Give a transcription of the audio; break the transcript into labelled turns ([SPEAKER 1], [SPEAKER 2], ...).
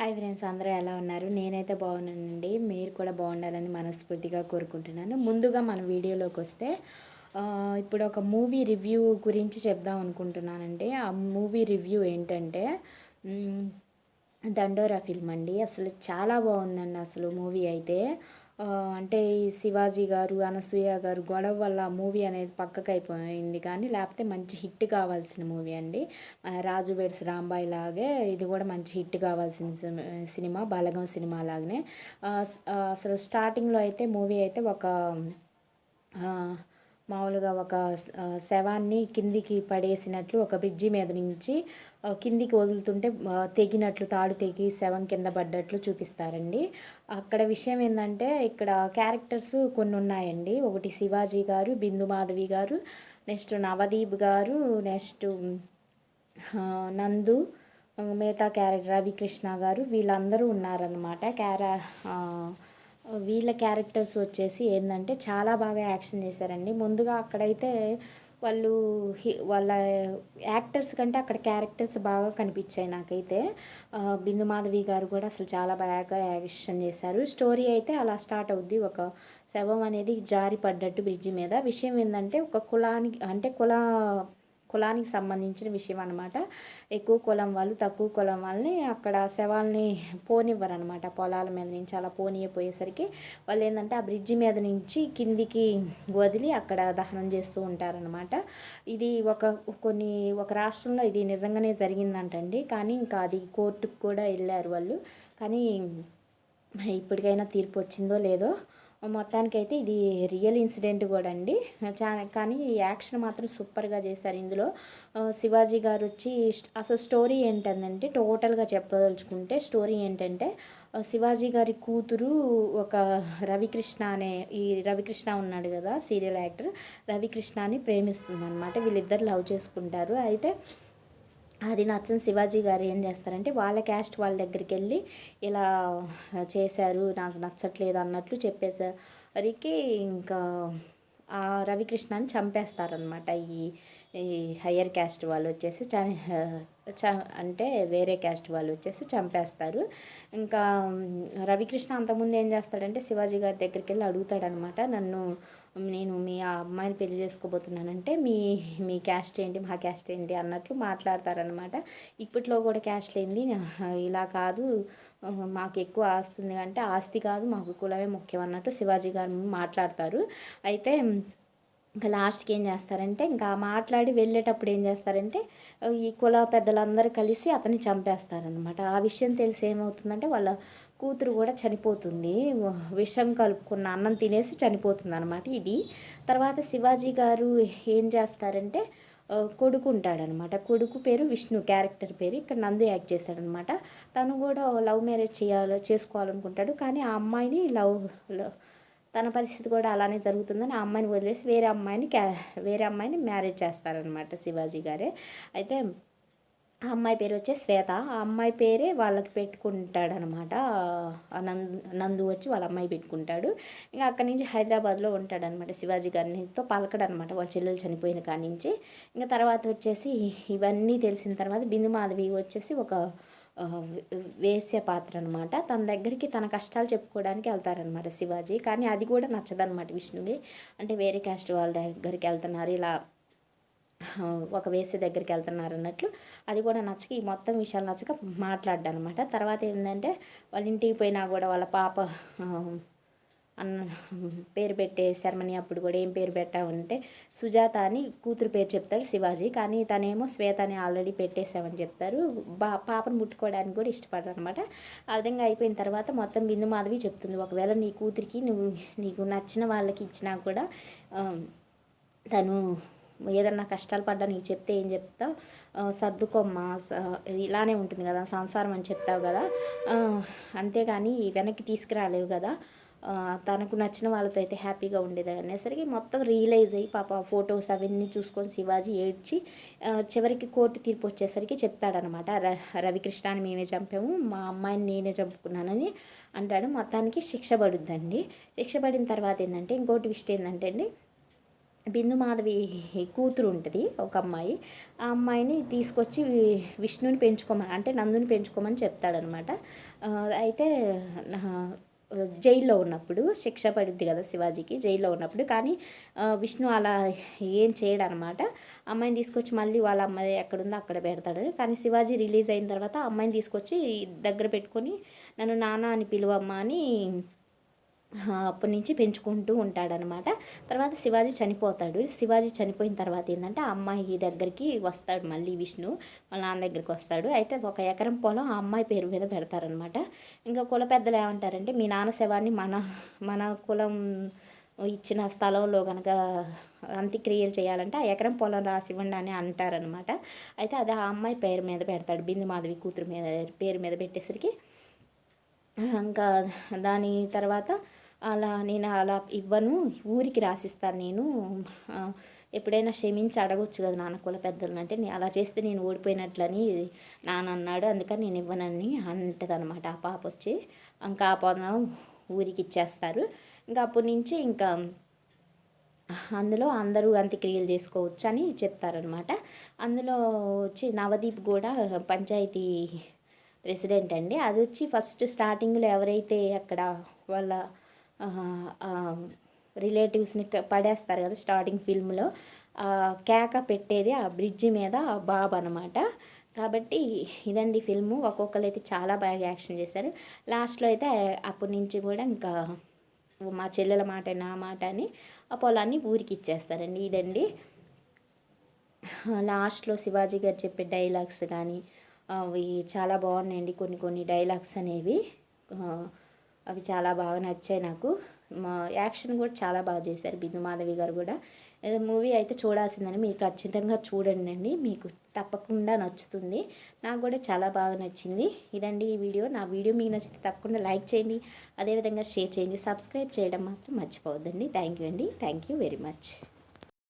[SPEAKER 1] Hi friends అందరూ ఎలా ఉన్నారు? నేనైతే బాగున్నానండి. మీరు కూడా బాగుండాలని మనస్ఫూర్తిగా కోరుకుంటున్నాను. ముందుగా మన వీడియోలోకి వస్తే ఇప్పుడు ఒక మూవీ రివ్యూ గురించి చెప్దాం అనుకుంటున్నానండి. ఆ మూవీ రివ్యూ ఏంటంటే దండోరా ఫిల్మ్ అండి. అసలు చాలా బాగుందండి అసలు మూవీ అయితే. అంటే ఈ శివాజీ గారు అనసూయ గారు గొడవ వల్ల మూవీ అనేది పక్కకు అయిపోయింది కానీ లేకపోతే మంచి హిట్ కావాల్సిన మూవీ అండి. రాజు వేడ్స్ రాంబాయ్ లాగే ఇది కూడా మంచి హిట్ కావాల్సిన సినిమా- బలగం సినిమా లాగానే. అసలు స్టార్టింగ్లో అయితే మూవీ అయితే ఒక మామూలుగా ఒక శవాన్ని కిందికి పడేసినట్లు ఒక బ్రిడ్జి మీద నుంచి కిందికి వదులుతుంటే తెగినట్లు తాడు తెగి శవం కింద పడ్డట్లు చూపిస్తారండి. అక్కడ విషయం ఏంటంటే ఇక్కడ క్యారెక్టర్స్ కొన్ని ఉన్నాయండి. ఒకటి శివాజీ గారు బిందు మాధవి గారు నెక్స్ట్ నవదీప్ గారు నెక్స్ట్ నందు మిగతా క్యారెక్టర్ రవికృష్ణ గారు వీళ్ళందరూ ఉన్నారనమాట క్యారా వీళ్ళ క్యారెక్టర్స్ వచ్చేసి ఏంటంటే చాలా బాగా యాక్షన్ చేశారండి. ముందుగా అక్కడైతే వాళ్ళు వాళ్ళ యాక్టర్స్ కంటే అక్కడ క్యారెక్టర్స్ బాగా కనిపించాయి నాకైతే. బిందు మాధవి గారు కూడా అసలు చాలా బాగా యాక్షన్ చేశారు. స్టోరీ అయితే అలా స్టార్ట్ అవుద్ది. ఒక శవం అనేది జారి పడ్డట్టు బ్రిడ్జి మీద. విషయం ఏంటంటే ఒక కులానికి అంటే కుల కులానికి సంబంధించిన విషయం అనమాట ఎక్కువ కులం వాళ్ళు తక్కువ కులం వాళ్ళని అక్కడ శవాల్ని పోనివ్వరు అనమాట పొలాల మీద నుంచి అలా పోనీయపోయేసరికి వాళ్ళు ఏంటంటే ఆ బ్రిడ్జి మీద నుంచి కిందికి వదిలి అక్కడ దహనం చేస్తూ ఉంటారనమాట ఇది ఒక కొన్ని ఒక రాష్ట్రంలో ఇది నిజంగానే జరిగిందంటండి. కానీ ఇంకా అది కోర్టుకు కూడా వెళ్ళారు వాళ్ళు. కానీ ఇప్పటికైనా తీర్పు వచ్చిందో లేదో మొత్తానికైతే ఇది రియల్ ఇన్సిడెంట్ కూడా అండి చా కానీ యాక్షన్ మాత్రం సూపర్గా చేశారు. ఇందులో శివాజీ గారు వచ్చి అసలు స్టోరీ ఏంటంటే టోటల్గా చెప్పదలుచుకుంటే స్టోరీ ఏంటంటే శివాజీ గారి కూతురు ఒక రవికృష్ణ అనే ఈ రవికృష్ణ ఉన్నాడు కదా సీరియల్ యాక్టర్ రవికృష్ణని ప్రేమిస్తుంది అనమాట వీళ్ళిద్దరు లవ్ చేసుకుంటారు. అయితే అది నచ్చని శివాజీ గారు ఏం చేస్తారంటే వాళ్ళ క్యాస్ట్ వాళ్ళ దగ్గరికి వెళ్ళి ఇలా చేశారు నాకు నచ్చట్లేదు అన్నట్లు చెప్పేసరికి ఇంకా ఆ రవికృష్ణని చంపేస్తారనమాట ఈ ఈ హయ్యర్ క్యాస్ట్ వాళ్ళు వచ్చేసి చ చ అంటే వేరే క్యాస్ట్ వాళ్ళు వచ్చేసి చంపేస్తారు. ఇంకా రవికృష్ణ అంతకుముందు ఏం చేస్తాడంటే శివాజీ గారి దగ్గరికి వెళ్ళి అడుగుతాడనమాట నన్ను నేను మీ ఆ అమ్మాయిని పెళ్ళి చేసుకోబోతున్నానంటే మీ మీ క్యాస్ట్ ఏంటి మా క్యాస్ట్ ఏంటి అన్నట్లు మాట్లాడతారనమాట ఇప్పట్లో కూడా క్యాస్ట్ లేనిది ఇలా కాదు. మాకు ఎక్కువ ఆస్తి ఉంది అంటే ఆస్తి కాదు మాకు కులమే ముఖ్యం అన్నట్టు శివాజీ గారు మాట్లాడతారు. అయితే ఇంకా లాస్ట్కి ఏం చేస్తారంటే ఇంకా మాట్లాడి వెళ్ళేటప్పుడు ఏం చేస్తారంటే ఈ కుల పెద్దలందరూ కలిసి అతన్ని చంపేస్తారనమాట ఆ విషయం తెలిసి ఏమవుతుందంటే వాళ్ళ కూతురు కూడా చనిపోతుంది. విషం కలుపుకున్న అన్నం తినేసి చనిపోతుంది అనమాట ఇది. తర్వాత శివాజీ గారు ఏం చేస్తారంటే కొడుకు ఉంటాడనమాట కొడుకు పేరు విష్ణు క్యారెక్టర్ పేరు ఇక్కడ నందు యాక్ట్ చేశాడనమాట తను కూడా లవ్ మ్యారేజ్ చేయాలి చేసుకోవాలనుకుంటాడు. కానీ ఆ అమ్మాయిని లవ్ లవ్ తన పరిస్థితి కూడా అలానే జరుగుతుందని ఆ అమ్మాయిని వదిలేసి వేరే అమ్మాయిని క్యా వేరే అమ్మాయిని మ్యారేజ్ చేస్తారనమాట శివాజీ గారే. అయితే ఆ అమ్మాయి పేరు వచ్చే శ్వేత. ఆ అమ్మాయి పేరే వాళ్ళకి పెట్టుకుంటాడనమాట. ఆ నందు నందు వచ్చి వాళ్ళ అమ్మాయి పెట్టుకుంటాడు. ఇంకా అక్కడి నుంచి హైదరాబాద్లో ఉంటాడనమాట శివాజీ గారినితో పలకడనమాట వాళ్ళ చెల్లెలు చనిపోయిన కాడి నుంచి. ఇంకా తర్వాత వచ్చేసి ఇవన్నీ తెలిసిన తర్వాత బిందు మాధవి వచ్చేసి ఒక ఆ, వేశ్య పాత్ర అనమాట. తన దగ్గరికి తన కష్టాలు చెప్పుకోవడానికి వెళ్తారనమాట శివాజీ. కానీ అది కూడా నచ్చదనమాట విష్ణువి. అంటే వేరే క్యాస్ట్ వాళ్ళ దగ్గరికి వెళ్తున్నారు. ఇలా ఒక వేసే దగ్గరికి వెళ్తున్నారు అన్నట్లు. అది కూడా నచ్చక ఈ మొత్తం విషయాలు నచ్చక మాట్లాడ్డానమాట. తర్వాత ఏంటంటే వాళ్ళ ఇంటికి పోయినా కూడా వాళ్ళ పాప అన్న పేరు పెట్టే శర్మని అప్పుడు కూడా ఏం పేరు పెట్టామంటే సుజాత అని కూతురు పేరు చెప్తాడు శివాజీ. కానీ తనేమో శ్వేత అని ఆల్రెడీ పెట్టేశామని చెప్తారు. బా పాపను ముట్టుకోవడానికి కూడా ఇష్టపడరు అనమాట ఆ విధంగా అయిపోయిన తర్వాత మొత్తం బిందు మాధవి చెప్తుంది ఒకవేళ నీ కూతురికి నువ్వు నీకు నచ్చిన వాళ్ళకి ఇచ్చినా కూడా తను ఏదన్నా కష్టాలు పడ్డా నీకు చెప్తే ఏం చెప్తావు? సర్దుకోమ్మా స- ఇలానే ఉంటుంది కదా సంసారం అని చెప్తావు కదా. అంతేగాని వెనక్కి తీసుకురాలేవు కదా. తనకు నచ్చిన వాళ్ళతో అయితే హ్యాపీగా ఉండేది అనేసరికి మొత్తం రియలైజ్ అయ్యి పాప ఫొటోస్ అవన్నీ చూసుకొని శివాజీ ఏడ్చి చివరికి కోర్టు తీర్పు వచ్చేసరికి చెప్తాడనమాట. ర రవికృష్ణాన్ని మేమే చంపాము మా అమ్మాయిని నేనే చంపుకున్నానని అంటాడు. మొత్తానికి శిక్ష పడుద్దండి. శిక్ష పడిన తర్వాత ఏంటంటే ఇంకోటి విషయం ఏంటంటే అండి బిందు మాధవి కూతురు ఉంటుంది ఒక అమ్మాయి. ఆ అమ్మాయిని తీసుకొచ్చి విష్ణుని పెంచుకోమని అంటే నందుని పెంచుకోమని చెప్తాడనమాట. అయితే జైల్లో ఉన్నప్పుడు శిక్ష పడుద్ది కదా శివాజీకి జైల్లో ఉన్నప్పుడు. కానీ విష్ణు అలా ఏం చేయడనమాట. అమ్మాయిని తీసుకొచ్చి మళ్ళీ వాళ్ళ అమ్మాయి ఎక్కడుందో అక్కడ పెడతాడు. కానీ శివాజీ రిలీజ్ అయిన తర్వాత అమ్మాయిని తీసుకొచ్చి దగ్గర పెట్టుకొని నన్ను నాన్న అని పిలువమ్మా అని అప్పటి నుంచి పెంచుకుంటూ ఉంటాడనమాట తర్వాత శివాజీ చనిపోతాడు. శివాజీ చనిపోయిన తర్వాత ఏంటంటే ఆ అమ్మాయి దగ్గరికి వస్తాడు మళ్ళీ విష్ణు వాళ్ళ నాన్న దగ్గరికి వస్తాడు. అయితే ఒక ఎకరం పొలం ఆ అమ్మాయి పేరు మీద పెడతారనమాట ఇంకా కుల పెద్దలు ఏమంటారంటే మీ నాన్న శవాన్ని మన మన కులం ఇచ్చిన స్థలంలో కనుక అంత్యక్రియలు చేయాలంటే ఆ ఎకరం పొలం రాసి ఇవ్వండి అని అంటారనమాట అయితే అది ఆ అమ్మాయి పేరు మీద పెడతాడు. బిందు మాధవి కూతురు మీద పేరు మీద పెట్టేసరికి ఇంకా దాని తర్వాత అలా నేను అలా ఇవ్వను ఊరికి రాసిస్తాను నేను. ఎప్పుడైనా క్షమించి అడగొచ్చు కదా నాన్న కుల పెద్దలను. అంటే అలా చేస్తే నేను ఓడిపోయినట్లని నాన్న అన్నాడు. అందుకని నేను ఇవ్వనని అంటది అనమాట ఆ పాప వచ్చి ఇంకా ఆ పొలం ఊరికి ఇచ్చేస్తారు. ఇంకా అప్పటి నుంచి ఇంకా అందులో అందరూ అంత్యక్రియలు చేసుకోవచ్చు అని చెప్తారనమాట. అందులో వచ్చి నవదీప్ కూడా పంచాయతీ ప్రెసిడెంట్ అండి. అది వచ్చి ఫస్ట్ స్టార్టింగ్లో ఎవరైతే అక్కడ వాళ్ళ రిలేటివ్స్ని పడేస్తారు కదా స్టార్టింగ్ ఫిల్మ్లో కేక పెట్టేది ఆ బ్రిడ్జి మీద బాబు అనమాట కాబట్టి ఇదండి ఫిల్ము ఒక్కొక్కరు అయితే చాలా బాగా యాక్షన్ చేశారు. లాస్ట్లో అయితే అప్పటి నుంచి కూడా ఇంకా మా చెల్లెల మాట నా మాట అని ఆ పొలాన్ని ఊరికి ఇచ్చేస్తారండి. ఇదండి. లాస్ట్లో శివాజీ గారు చెప్పే డైలాగ్స్ కానీ అవి చాలా బాగున్నాయండి. కొన్ని కొన్ని డైలాగ్స్ అనేవి. అవి చాలా బాగా నచ్చాయి నాకు. మా యాక్షన్ కూడా చాలా బాగా చేశారు బిందు మాధవి గారు కూడా. మూవీ అయితే చూడాల్సిందని మీరు ఖచ్చితంగా చూడండి అండి. మీకు తప్పకుండా నచ్చుతుంది. నాకు కూడా చాలా బాగా నచ్చింది. ఇదండి ఈ వీడియో. నా వీడియో మీకు నచ్చితే తప్పకుండా లైక్ చేయండి. అదేవిధంగా షేర్ చేయండి. సబ్స్క్రైబ్ చేయడం మాత్రం మర్చిపోవద్దండి. థ్యాంక్ యూ అండి. Thank you very much.